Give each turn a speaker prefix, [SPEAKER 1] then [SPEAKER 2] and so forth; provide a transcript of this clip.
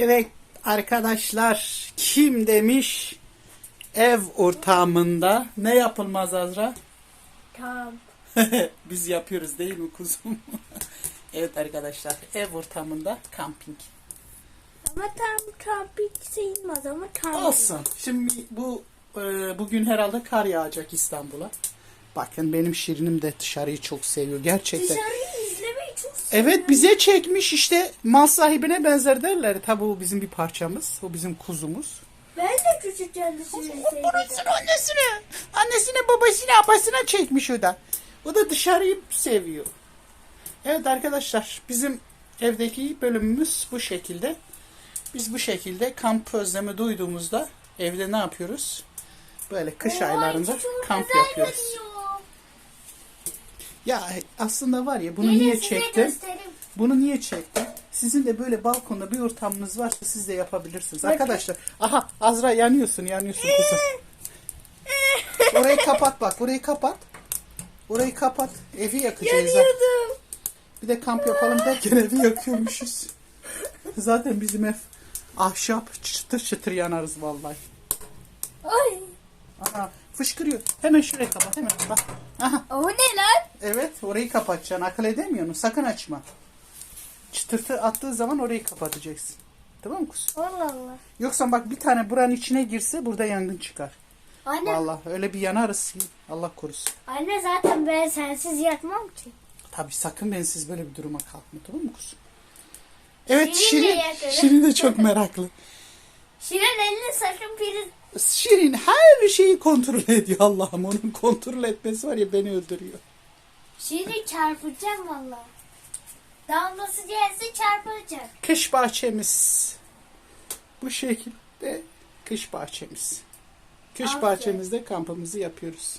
[SPEAKER 1] Evet arkadaşlar kim demiş ev ortamında ne yapılmaz Azra?
[SPEAKER 2] Tamam.
[SPEAKER 1] Biz yapıyoruz değil mi kuzum? evet arkadaşlar ev ortamında kamping.
[SPEAKER 2] Ama tam kamping sayılmaz ama kamping.
[SPEAKER 1] Olsun. Şimdi bu e, bugün herhalde kar yağacak İstanbul'a. Bakın benim Şirinim de dışarıyı çok seviyor gerçekten.
[SPEAKER 2] Seviyorum.
[SPEAKER 1] Evet bize çekmiş işte mal sahibine benzer derler. Tabi o bizim bir parçamız. O bizim kuzumuz.
[SPEAKER 2] Ben de dışarıyı seviyorum.
[SPEAKER 1] Burasını annesine, annesine, babasına, abasına çekmiş o da. O da dışarıyı seviyor. Evet arkadaşlar bizim evdeki bölümümüz bu şekilde. Biz bu şekilde kamp özlemi duyduğumuzda evde ne yapıyoruz? Böyle kış aylarında
[SPEAKER 2] Ay, çok
[SPEAKER 1] kamp yapıyoruz.
[SPEAKER 2] görünüyor.
[SPEAKER 1] Ya aslında var ya bunu
[SPEAKER 2] Gelin
[SPEAKER 1] niye çektim? Bunu niye çektim? Sizin de böyle balkonda bir ortamınız varsa siz de yapabilirsiniz.
[SPEAKER 2] Bakın.
[SPEAKER 1] Arkadaşlar aha Azra yanıyorsun yanıyorsun kuzum. Orayı kapat bak orayı kapat. Orayı kapat. Evi yakacağız.
[SPEAKER 2] Yanıyordum.
[SPEAKER 1] Bir de kamp yapalım derken evi yakıyormuşuz. Zaten bizim ev ahşap çıtır çıtır yanarız vallahi.
[SPEAKER 2] Ay.
[SPEAKER 1] Aha fışkırıyor. Hemen şurayı kapat hemen bak. Aha
[SPEAKER 2] O ne lan?
[SPEAKER 1] evet orayı kapatacaksın. Akıl edemiyor musun? Sakın açma. Çıtırtı attığı zaman orayı kapatacaksın. Tamam mı kuzum?
[SPEAKER 2] Allah Allah.
[SPEAKER 1] Yoksa bak bir tane buranın içine girse burada yangın çıkar.
[SPEAKER 2] Anne,
[SPEAKER 1] Vallahi öyle bir yanarız ki Allah korusun.
[SPEAKER 2] anne zaten ben sensiz yatmam ki.
[SPEAKER 1] Tabii sakın bensiz böyle bir duruma kalkma tamam mı kuzum? Evet
[SPEAKER 2] Şirin.
[SPEAKER 1] Şirin de çok meraklı.
[SPEAKER 2] Şirin eline sakın priz...
[SPEAKER 1] Şirin her şeyi kontrol ediyor Allah'ım. Onun kontrol etmesi var ya beni öldürüyor.
[SPEAKER 2] Şirin çarpacağım valla. Damlası gelse çarpacak.
[SPEAKER 1] Kış bahçemiz. Bu şekilde kış bahçemiz. Kış
[SPEAKER 2] Aferin.
[SPEAKER 1] bahçemizde kampımızı yapıyoruz.